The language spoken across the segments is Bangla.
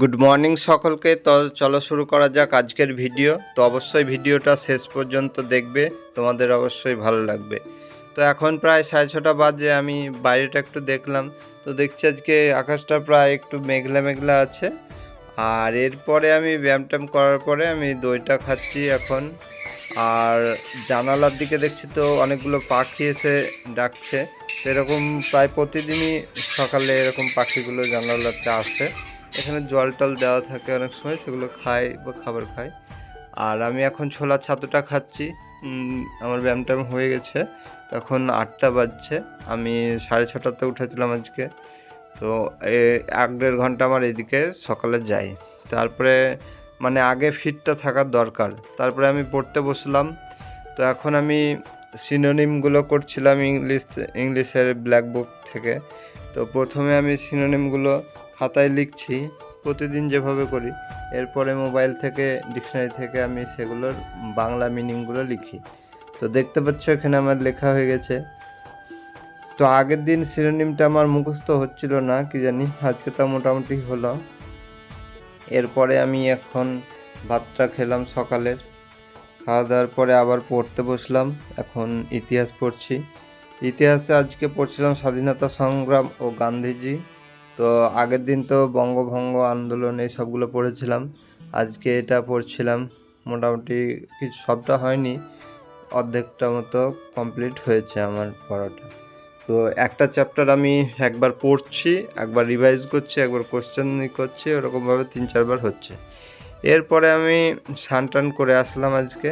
গুড মর্নিং সকলকে। তো চলো শুরু করা যাক আজকের ভিডিও। তো অবশ্যই ভিডিওটা শেষ পর্যন্ত দেখবে। তোমাদের অবশ্যই ভালো লাগবে। তো এখন প্রায় সাড়ে ছটা বাজে, আমি বাইরেটা একটু দেখলাম। তো দেখছি আজকে আকাশটা প্রায় একটু মেঘলা মেঘলা আছে। আর এরপরে আমি ব্যায়াম ট্যায়াম করার পরে আমি দইটা খাচ্ছি এখন। আর জানালার দিকে দেখছি তো অনেকগুলো পাখি এসে ডাকছে। সেরকম প্রায় প্রতিদিনই সকালে এরকম পাখিগুলো জানালাতে আসে। এখানে জল টল দেওয়া থাকে অনেক সময়, সেগুলো খায় বা খাবার খায় আর আমি এখন ছোলার ছাতুটা খাচ্ছি। আমার ব্যায়াম ট্যায়াম হয়ে গেছে। তখন আটটা বাজছে। আমি সাড়ে ছটাতে উঠেছিলাম আজকে। তো এক দেড় ঘণ্টা আমার এদিকে সকালে যাই। তারপরে মানে আগে ফিটটা থাকার দরকার। তারপরে আমি পড়তে বসলাম। তো এখন আমি সিনোনিমগুলো করছিলাম ইংলিশ, ইংলিশের ব্ল্যাক বুক থেকে। তো প্রথমে আমি সিনোনিমগুলো খাতায় লিখছি, প্রতিদিন যেভাবে করি। এরপরে মোবাইল থেকে, ডিকশনারি থেকে আমি সেগুলোর বাংলা মিনিংগুলো লিখি। তো দেখতে পাচ্ছ এখানে আমার লেখা হয়ে গেছে। তো আগের দিন সিনোনিমটা আমার মুখস্থ হচ্ছিল না, কি জানি, আজকে তা মোটামুটি হলো এরপরে আমি এখন ভাতটা খেলাম সকালের। খাওয়া দাওয়ার পরে আবার পড়তে বসলাম, এখন ইতিহাস পড়ছি। ইতিহাসে আজকে পড়ছিলাম স্বাধীনতা সংগ্রাম ও গান্ধীজি। তো আগের দিন তো বঙ্গভঙ্গ আন্দোলন এই সবগুলো পড়েছিলাম। আজকে এটা পড়ছিলাম, মোটামুটি কিছু সবটা হয়নি, অর্ধেকটা মতো কমপ্লিট হয়েছে আমার পড়াটা। তো একটা চ্যাপ্টার আমি একবার পড়ছি, একবার রিভাইজ করছি, একবার কোশ্চেন করছি, ওরকমভাবে তিন চারবার হচ্ছে। এরপরে আমি স্নান টান করে আসলাম আজকে।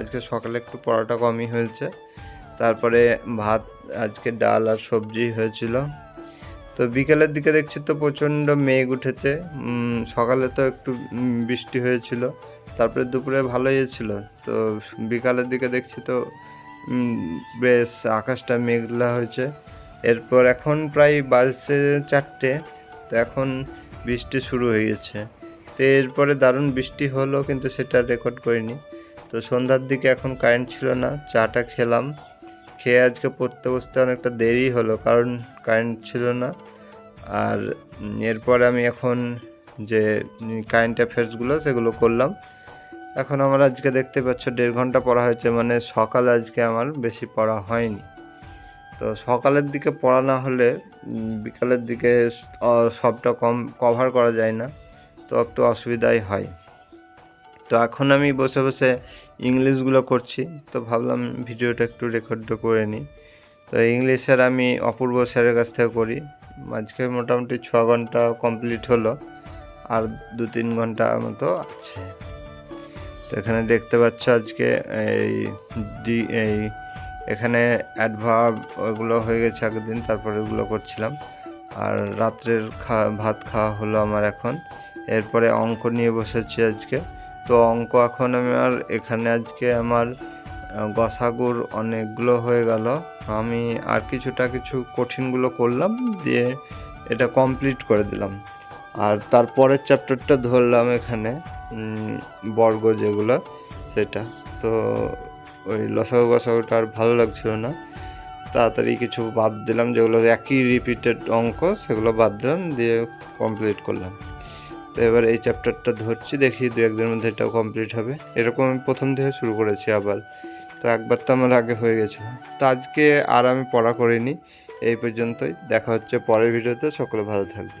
আজকে সকালে একটু পড়াটা কমই হয়েছে। তারপরে ভাত, আজকে ডাল আর সবজি হয়েছিল। তো বিকেলের দিকে দেখছি তো প্রচণ্ড মেঘ উঠেছে। সকালে তো একটু বৃষ্টি হয়েছিল। তারপরে দুপুরে ভালোই ছিল। তো বিকালের দিকে দেখছি তো বেশ আকাশটা মেঘলা হয়েছে। এরপর এখন প্রায় বাজছে চারটে। তো এখন বৃষ্টি শুরু হয়ে গেছে। তো এরপরে দারুণ বৃষ্টি হলো, কিন্তু সেটা রেকর্ড করিনি। তো সন্ধ্যার দিকে এখন কারেন্ট ছিল না, চাটা খেলাম। খেয়ে আজকে পড়তে বসতে অনেকটা দেরি হলো, কারণ কারেন্ট ছিল না। আর এরপরে আমি এখন যে কারেন্ট অ্যাফেয়ার্সগুলো সেগুলো করলাম। এখন আমার আজকে দেখতে পাচ্ছ, দেড় ঘণ্টা পড়া হয়েছে মানে সকালে আজকে আমার বেশি পড়া হয়নি। তো সকালের দিকে পড়া না হলে বিকালের দিকে সবটা কম কভার করা যায় না। তো একটু অসুবিধাই হয়। তো এখন আমি বসে বসে ইংলিশগুলো করছি। তো ভাবলাম ভিডিওটা একটু রেকর্ড করে নিই। তো ইংলিশের আমি অপূর্ব স্যারের কাছ থেকে করি। আজকে মোটামুটি ছ ঘণ্টা কমপ্লিট হলো, আর দু তিন ঘণ্টা মতো আছে। তো এখানে দেখতে পাচ্ছ আজকে এই ডি এই এখানে অ্যাডভার্ব ওগুলো হয়ে গেছে আগের দিন তারপরে ওগুলো করছিলাম। আর রাত্রের খা, ভাত খাওয়া হলো আমার এখন। এরপরে অঙ্ক নিয়ে বসেছি আজকে। তো অঙ্ক এখন আমার, এখানে আজকে আমার গসাগুর অনেকগুলো হয়ে গেল। আমি আর কিছুটা কিছু কঠিনগুলো করলাম, দিয়ে এটা কমপ্লিট করে দিলাম। আর তারপরের চ্যাপ্টারটা ধরলাম এখানে বর্গ যেগুলো, সেটা। তো ওই লসাগু গসাগুটা আর ভালো লাগছিল না। তাড়াতাড়ি কিছু বাদ দিলাম, যেগুলো একই রিপিটেড অঙ্ক, সেগুলো বাদ দিলাম, দিয়ে কমপ্লিট করলাম। তো এবার এই চ্যাপ্টারটা ধরছি, দেখি দু একদিনের মধ্যে এটাও কমপ্লিট হবে। এরকম আমি প্রথম থেকে শুরু করেছি আবার। তো একবার তো আমার আগে হয়ে গেছিল। তো আজকে আর আমি পড়া করিনি, এই পর্যন্তই। দেখা হচ্ছে পরের ভিডিওতে, সকলে ভালো থাকবে